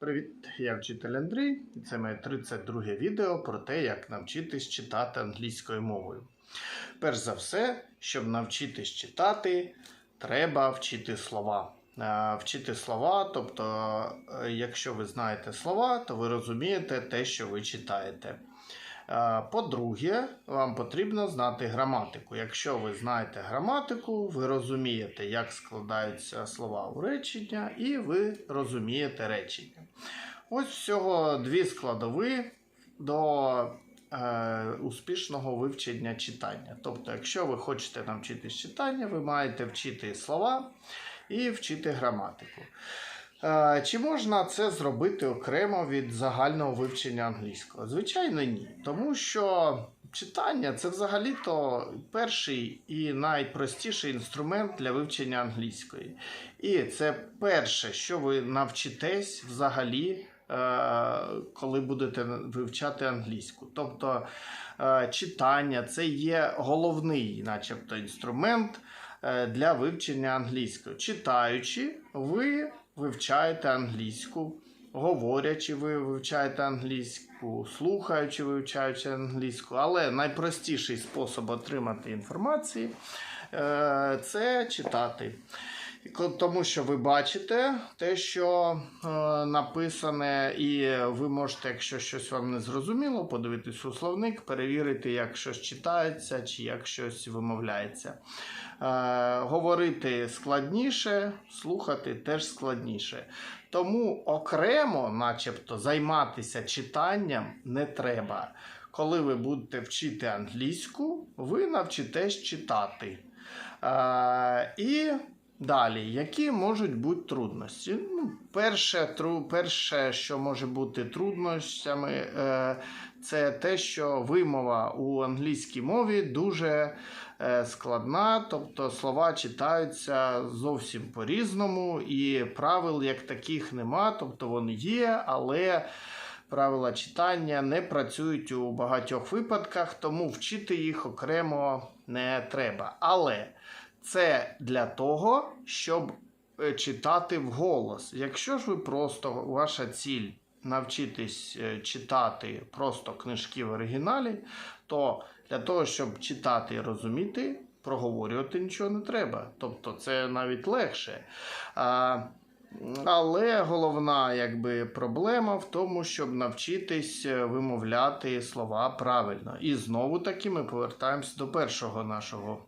Привіт, я вчитель Андрій, і це моє 32 відео про те, як навчитись читати англійською мовою. Перш за все, щоб навчитись читати, треба вчити слова. Е, Вчити слова, тобто, е, якщо ви знаєте слова, то ви розумієте те, що ви читаєте. Е, По-друге, вам потрібно знати граматику. Якщо ви знаєте граматику, ви розумієте, як складаються слова у речення, і ви розумієте речення. Ось всього дві складові до е, успішного вивчення читання. Тобто, якщо ви хочете навчитись читання, ви маєте вчити слова і вчити граматику. Е, Чи можна це зробити окремо від загального вивчення англійського? Звичайно, ні. Тому що читання це взагалі-то перший і найпростіший інструмент для вивчення англійської. І це перше, що ви навчитесь взагалі, е, коли будете вивчати англійську. Тобто е, читання це є головний, начебто, інструмент для вивчення англійської. Читаючи, ви вивчаєте англійську, говорячи, ви вивчаєте англійську, слухаючи, вивчаючи англійську, але найпростіший спосіб отримати інформації е, це читати. Тому що ви бачите те, що е, написане, і ви можете, якщо щось вам не зрозуміло, подивитись у словник, перевірити, як щось читається чи як щось вимовляється. Е, говорити складніше, слухати теж складніше. Тому окремо, начебто, займатися читанням не треба. Коли ви будете вчити англійську, ви навчитесь читати. Е, і далі, які можуть бути трудності? Ну, перше, тру, перше, що може бути трудностями, е, це те, що вимова у англійській мові дуже е, складна, тобто слова читаються зовсім по-різному, і правил як таких нема, тобто вони є, але правила читання не працюють у багатьох випадках, тому вчити їх окремо не треба. Але це для того, щоб е, читати вголос. Якщо ж ви просто ваша ціль навчитись е, читати просто книжки в оригіналі, то для того, щоб читати і розуміти, проговорювати нічого не треба. Тобто це навіть легше. А, але головна якби, проблема в тому, щоб навчитись е, вимовляти слова правильно. І знову таки ми повертаємося до першого нашого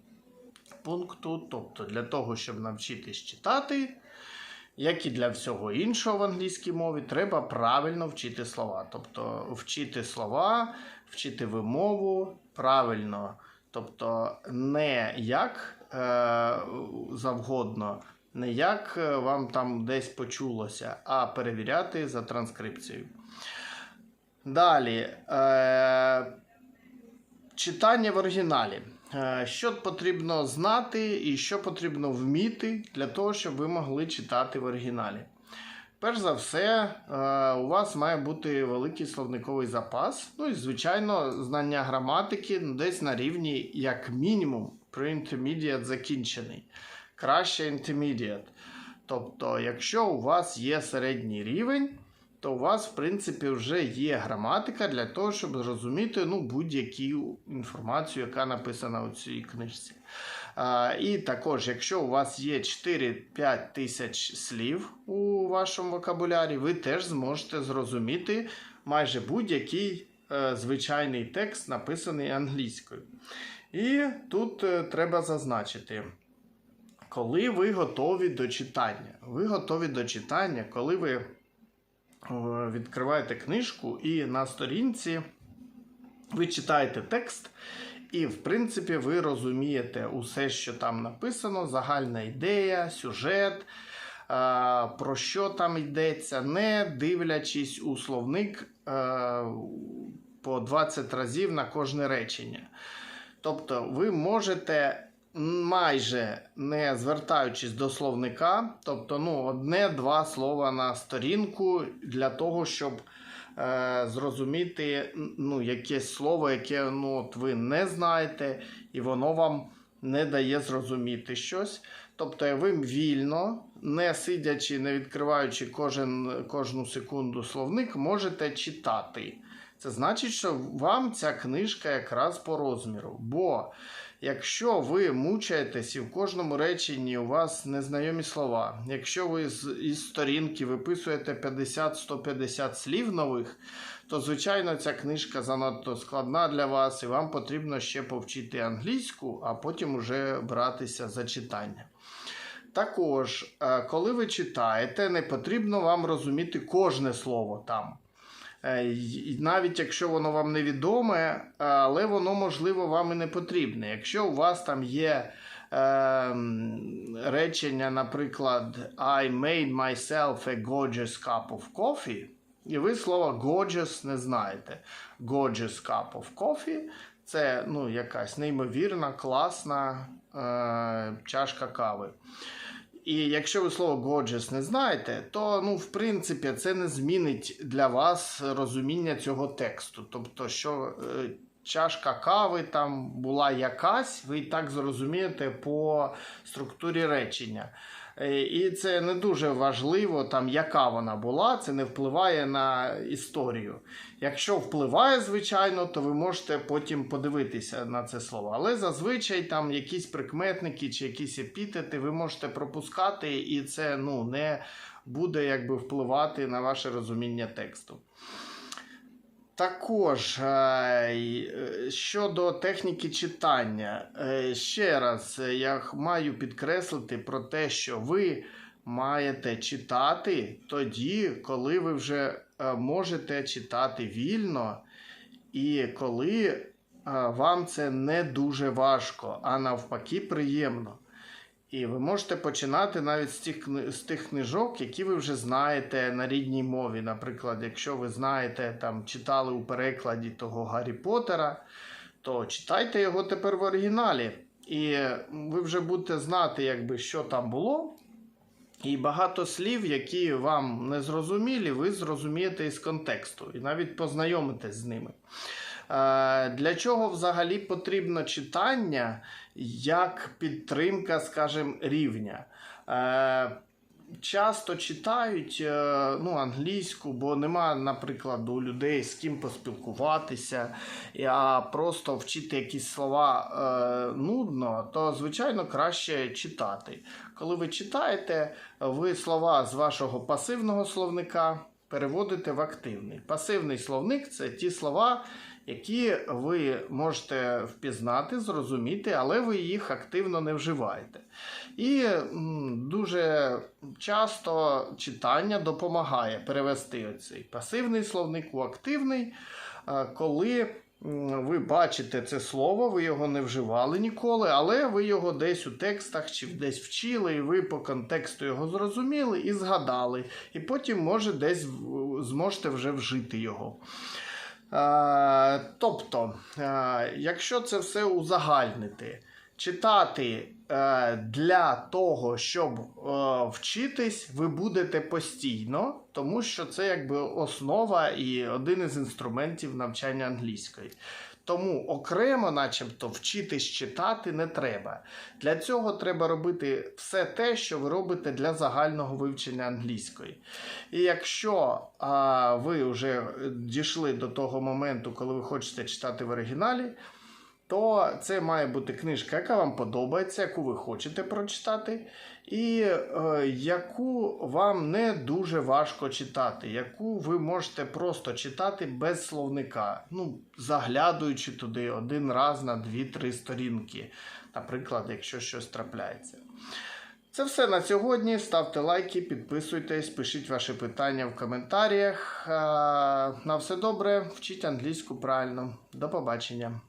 пункту. Тобто, для того, щоб навчитись читати, як і для всього іншого в англійській мові, треба правильно вчити слова. Тобто вчити слова, вчити вимову правильно. Тобто не як е, завгодно, не як е, вам там десь почулося, а перевіряти за транскрипцією. Далі. Е, читання в оригіналі. Е, Що потрібно знати і що потрібно вміти для того, щоб ви могли читати в оригіналі. Перш за все, е, у вас має бути великий словниковий запас. Ну і, звичайно, знання граматики десь на рівні, як мінімум, при intermediate закінчений. Краще intermediate. Тобто, якщо у вас є середній рівень, то у вас, в принципі, вже є граматика для того, щоб зрозуміти ну, будь-яку інформацію, яка написана у цій книжці. А, і також, якщо у вас є 4-5 тисяч слів у вашому вокабулярі, ви теж зможете зрозуміти майже будь-який е, звичайний текст, написаний англійською. І тут е, треба зазначити. Коли ви готові до читання, ви готові до читання, коли ви відкриваєте книжку і на сторінці ви читаєте текст, і, в принципі, ви розумієте усе, що там написано, загальна ідея, сюжет, про що там йдеться, не дивлячись у словник е, по 20 разів на кожне речення. Тобто, ви можете майже не звертаючись до словника, тобто ну, одне-два слова на сторінку для того, щоб е, зрозуміти ну, якесь слово, яке ну, от ви не знаєте, і воно вам не дає зрозуміти щось. Тобто ви вільно, не сидячи, не відкриваючи кожен, кожну секунду словник, можете читати. Це значить, що вам ця книжка якраз по розміру. Бо якщо ви мучаєтесь і в кожному реченні у вас незнайомі слова, якщо ви із сторінки виписуєте 50-150 слів нових, то звичайно ця книжка занадто складна для вас, і вам потрібно ще повчити англійську, а потім уже братися за читання. Також, е, коли ви читаєте, не потрібно вам розуміти кожне слово там. Е, і Навіть якщо воно вам невідоме, але воно, можливо, вам і не потрібне. Якщо у вас там є е, речення, наприклад, I made myself a gorgeous cup of coffee, і ви слово gorgeous не знаєте. Gorgeous cup of coffee це ну, якась неймовірна, класна е, чашка кави. І якщо ви слово gorgeous не знаєте, то ну, в принципі це не змінить для вас розуміння цього тексту. Тобто, що е, чашка кави там була якась, ви і так зрозумієте по структурі речення. Е, І це не дуже важливо, там, яка вона була, це не впливає на історію. Якщо впливає, звичайно, то ви можете потім подивитися на це слово. Але зазвичай там якісь прикметники чи якісь епітети ви можете пропускати, і це ну, не буде якби впливати на ваше розуміння тексту. Також е, е, щодо техніки читання, е, ще раз я маю підкреслити про те, що ви маєте читати тоді, коли ви вже можете читати вільно, і коли вам це не дуже важко, а навпаки, приємно. І ви можете починати навіть з тих, з тих книжок, які ви вже знаєте на рідній мові. Наприклад, якщо ви знаєте, там читали у перекладі того Гаррі Поттера, то читайте його тепер в оригіналі. І ви вже будете знати, якби, що там було. І багато слів, які вам не зрозумілі, ви зрозумієте із контексту і навіть познайомитесь з ними. Е, Для чого взагалі потрібно читання як підтримка, скажімо, рівня? Е, Часто читають е, ну, англійську, бо нема, наприклад, у людей з ким поспілкуватися, а просто вчити якісь слова е, нудно, то звичайно краще читати. Коли ви читаєте, ви слова з вашого пасивного словника переводите в активний. Пасивний словник це ті слова, які ви можете впізнати, зрозуміти, але ви їх активно не вживаєте. І дуже часто читання допомагає перевести оцей пасивний словник у активний, коли ви бачите це слово, ви його не вживали ніколи, але ви його десь у текстах чи десь вчили, і ви по контексту його зрозуміли і згадали. І потім, може, десь зможете вже вжити його. Е, тобто, е, якщо це все узагальнити, читати е, для того, щоб вчитись, ви будете постійно, тому що це якби основа і один із інструментів навчання англійської. Тому окремо, начебто, вчитись читати не треба. Для цього треба робити все те, що ви робите для загального вивчення англійської. І якщо а, ви вже дійшли до того моменту, коли ви хочете читати в оригіналі, то це має бути книжка, яка вам подобається, яку ви хочете прочитати, і е, яку вам не дуже важко читати, яку ви можете просто читати без словника, ну, заглядуючи туди один раз на 2-3 сторінки, наприклад, якщо щось трапляється. Це все на сьогодні. Ставте лайки, підписуйтесь, пишіть ваші питання в коментарях. На все добре, вчіть англійську правильно. До побачення.